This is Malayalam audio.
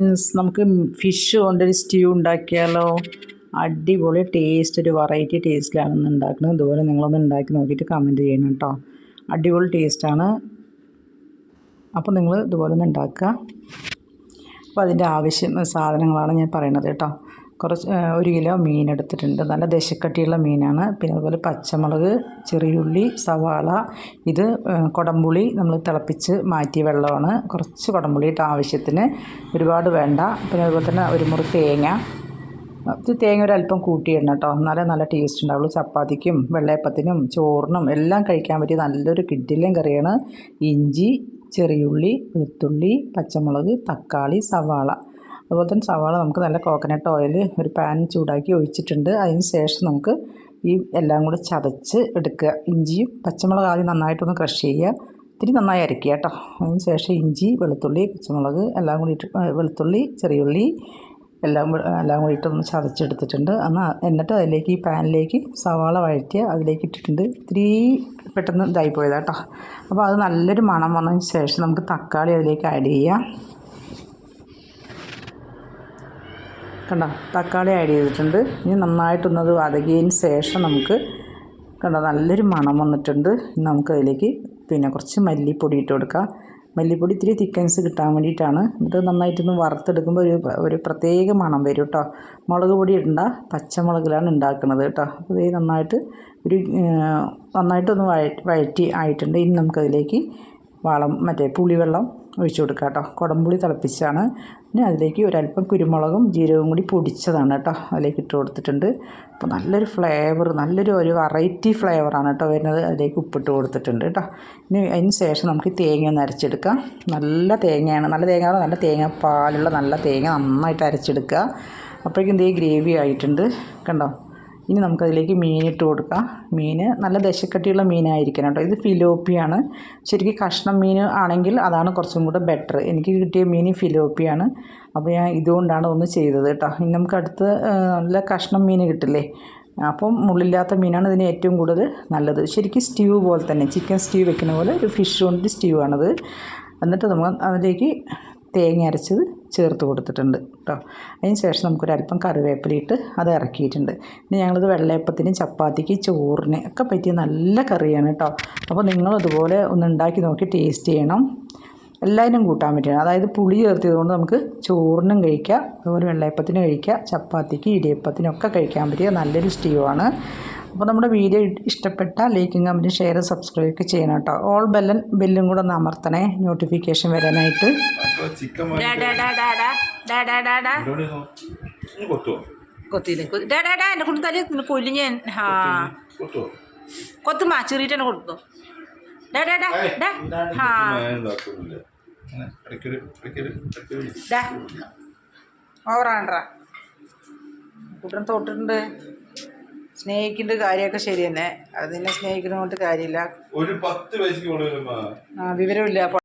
മീൻസ് നമുക്ക് ഫിഷ് കൊണ്ടൊരു സ്റ്റ്യൂ ഉണ്ടാക്കിയാലോ? അടിപൊളി ടേസ്റ്റ് ഒരു വെറൈറ്റി ടേസ്റ്റിലാണ് ഇന്ന് ഉണ്ടാക്കുന്നത്. ഇതുപോലെ നിങ്ങളൊന്ന് ഉണ്ടാക്കി നോക്കിയിട്ട് കമന്റ് ചെയ്യണം കേട്ടോ. അടിപൊളി ടേസ്റ്റാണ് അപ്പോൾ നിങ്ങൾ ഇതുപോലെ ഒന്ന് ഉണ്ടാക്കുക. അപ്പോൾ അതിന്റെ ആവശ്യം സാധനങ്ങളാണ് ഞാൻ പറയണത് കേട്ടോ. കുറച്ച് ഒരു കിലോ മീൻ എടുത്തിട്ടുണ്ട്. നല്ല ദശക്കട്ടിയുള്ള മീനാണ്. പിന്നെ അതുപോലെ പച്ചമുളക് ചെറിയുള്ളി സവാള ഇത് കുടംപുളി നമ്മൾ തിളപ്പിച്ച് മാറ്റിയ വെള്ളമാണ്. കുറച്ച് കുടംപുളി ഇട്ട് ആവശ്യത്തിന് ഒരുപാട് വേണ്ട. പിന്നെ അതുപോലെ തന്നെ ഒരു മുറി തേങ്ങ. തേങ്ങ ഒരല്പം കൂട്ടിയിടണം കേട്ടോ. എന്നാലേ നല്ല ടേസ്റ്റ് ഉണ്ടാവുള്ളൂ. ചപ്പാത്തിക്കും വെള്ളയപ്പത്തിനും ചോറിനും എല്ലാം കഴിക്കാൻ പറ്റിയ നല്ലൊരു കിഡിലും കറിയാണ്. ഇഞ്ചി ചെറിയുള്ളി വെളുത്തുള്ളി പച്ചമുളക് തക്കാളി സവാള. അതുപോലെ തന്നെ സവാള നമുക്ക് നല്ല കോക്കനട്ട് ഓയിൽ ഒരു പാൻ ചൂടാക്കി ഒഴിച്ചിട്ടുണ്ട്. അതിന് ശേഷം നമുക്ക് ഈ എല്ലാം കൂടി ചതച്ച് എടുക്കുക. ഇഞ്ചിയും പച്ചമുളക് ആദ്യം നന്നായിട്ടൊന്ന് ക്രഷ് ചെയ്യുക. ഇത്തിരി നന്നായി അരയ്ക്കുക കേട്ടോ. അതിന് ശേഷം ഇഞ്ചി വെളുത്തുള്ളി പച്ചമുളക് എല്ലാം കൂടി വെളുത്തുള്ളി ചെറിയുള്ളി എല്ലാം എല്ലാം കൂടി ഇട്ടൊന്ന് ചതച്ചെടുത്തിട്ടുണ്ട്. എന്നാൽ എന്നിട്ട് അതിലേക്ക് ഈ പാനിലേക്ക് സവാള വഴറ്റിയ അതിലേക്ക് ഇട്ടിട്ടുണ്ട്. ഇത്തിരി പെട്ടെന്ന് ഇതായി പോയതാട്ടോ അപ്പോൾ അത് നല്ലൊരു മണം വന്നതിന് ശേഷം നമുക്ക് തക്കാളി അതിലേക്ക് ആഡ് ചെയ്യാം. കണ്ടോ തക്കാളി ആഡ് ചെയ്തിട്ടുണ്ട്. ഇനി നന്നായിട്ടൊന്നത് വതകിയതിന് ശേഷം നമുക്ക് കണ്ടോ നല്ലൊരു മണം വന്നിട്ടുണ്ട്. നമുക്ക് അതിലേക്ക് പിന്നെ കുറച്ച് മല്ലിപ്പൊടി ഇട്ട് കൊടുക്കാം. മല്ലിപ്പൊടി ഇത്തിരി തിക്കൻസ് കിട്ടാൻ വേണ്ടിയിട്ടാണ്. എന്നിട്ട് നന്നായിട്ടൊന്ന് വറുത്തെടുക്കുമ്പോൾ ഒരു ഒരു പ്രത്യേക മണം വരും കേട്ടോ മുളക് പൊടി ഇടണ്ട. പച്ചമുളകിലാണ് ഉണ്ടാക്കുന്നത് കേട്ടോ അപ്പോൾ ഇത് നന്നായിട്ട് ഒരു നന്നായിട്ടൊന്ന് വഴറ്റി ആയിട്ടുണ്ട്. ഇനി നമുക്കതിലേക്ക് വളം മറ്റേ പുളിവെള്ളം ഒഴിച്ചു കൊടുക്കുക കേട്ടോ. കുടംപുളി തിളപ്പിച്ചാണ്. പിന്നെ അതിലേക്ക് ഒരല്പം കുരുമുളകും ജീരകവും കൂടി പൊടിച്ചതാണ് കേട്ടോ. അതിലേക്ക് ഇട്ട് കൊടുത്തിട്ടുണ്ട്. അപ്പോൾ നല്ലൊരു ഫ്ലേവർ നല്ലൊരു ഒരു വെറൈറ്റി ഫ്ലേവറാണ് കേട്ടോ വരുന്നത്. അതിലേക്ക് ഉപ്പിട്ട് കൊടുത്തിട്ടുണ്ട് കേട്ടോ. ഇനി അതിന് ശേഷം നമുക്ക് തേങ്ങ ഒന്ന് അരച്ചെടുക്കാം. നല്ല തേങ്ങയാണ്. നല്ല തേങ്ങ നല്ല തേങ്ങ പാലുള്ള നല്ല തേങ്ങ നന്നായിട്ട് അരച്ചെടുക്കുക. അപ്പോഴേക്കും ഇതേ ഗ്രേവി ആയിട്ടുണ്ട്. കണ്ടോ? ഇനി നമുക്കതിലേക്ക് മീനിട്ട് കൊടുക്കാം. മീൻ നല്ല ദശക്കട്ടിയുള്ള മീനായിരിക്കണം കേട്ടോ. ഇത് ഫിലോപ്പിയാണ്. ശരിക്കും കഷ്ണം മീൻ ആണെങ്കിൽ അതാണ് കുറച്ചും കൂടെ ബെറ്റർ എനിക്ക് കിട്ടിയ മീൻ ഫിലോപ്പിയാണ്. അപ്പോൾ ഞാൻ ഇതുകൊണ്ടാണ് ഒന്ന് ചെയ്തത് കേട്ടോ. ഇനി നമുക്ക് അടുത്ത് നല്ല കഷ്ണം മീൻ കിട്ടില്ലേ? അപ്പം മുള്ളില്ലാത്ത മീനാണ് ഇതിന് ഏറ്റവും കൂടുതൽ നല്ലത്. ശരിക്കും സ്റ്റ്യൂ പോലെ തന്നെ ചിക്കൻ സ്റ്റ്യൂ വെക്കുന്ന പോലെ ഒരു ഫിഷ് കൊണ്ട് സ്റ്റ്യൂ ആണത്. എന്നിട്ട് നമുക്ക് അതിലേക്ക് തേങ്ങ അരച്ചത് ചേർത്ത് കൊടുത്തിട്ടുണ്ട് കേട്ടോ അതിന് ശേഷം നമുക്കൊരല്പം കറിവേപ്പിലിട്ട് അത് ഇറക്കിയിട്ടുണ്ട്. ഇനി ഞങ്ങളിത് വെള്ളയപ്പത്തിന് ചപ്പാത്തിക്ക് ചോറിന് ഒക്കെ പറ്റിയ നല്ല കറിയാണ് കേട്ടോ അപ്പോൾ നിങ്ങളതുപോലെ ഒന്ന് ഉണ്ടാക്കി നോക്കി ടേസ്റ്റ് ചെയ്യണം. എല്ലാവരും കൂട്ടാൻ പറ്റുകയാണ് അതായത് പുളി ചേർത്തത് കൊണ്ട് നമുക്ക് ചോറിനും കഴിക്കാം അതുപോലെ വെള്ളയപ്പത്തിന് കഴിക്കാം ചപ്പാത്തിക്ക് ഇടിയപ്പത്തിനൊക്കെ കഴിക്കാൻ പറ്റിയ നല്ലൊരു സ്റ്റീവാണ് അപ്പോൾ നമ്മുടെ വീഡിയോ ഇഷ്ടപ്പെട്ട ലൈക്കും കമന്റും ഷെയർ സബ്സ്ക്രൈബ് ഒക്കെ ചെയ്യണം കേട്ടോ ഓൾ ബെല്ലൻ ബെല്ലും കൂടെ ഒന്ന് അമർത്തണേ നോട്ടിഫിക്കേഷൻ വരാനായിട്ട് കൊത്തിയില്ലേ ഡാ ഡാ ഡാ ഞാൻ കൊത്തുമാ ചെറിയിട്ടാണ് കൊടുത്തു ഡാ ഡാ ഡാ ഡാ ഹാ അങ്ങനെ ഇടയ്ക്കൊരു ഇടയ്ക്കൊരു ഇടയ്ക്കൊരു ഡാ ഓവറാണ്ടാ. കുട്ടൻ തൊട്ടിട്ടുണ്ട്. സ്നേഹിക്കേണ്ട കാര്യമൊക്കെ ശരി തന്നെ അത് നിന്നെ സ്നേഹിക്കുന്നതുകൊണ്ട് കാര്യമില്ല. ഒരു പത്ത് വിവരമില്ല.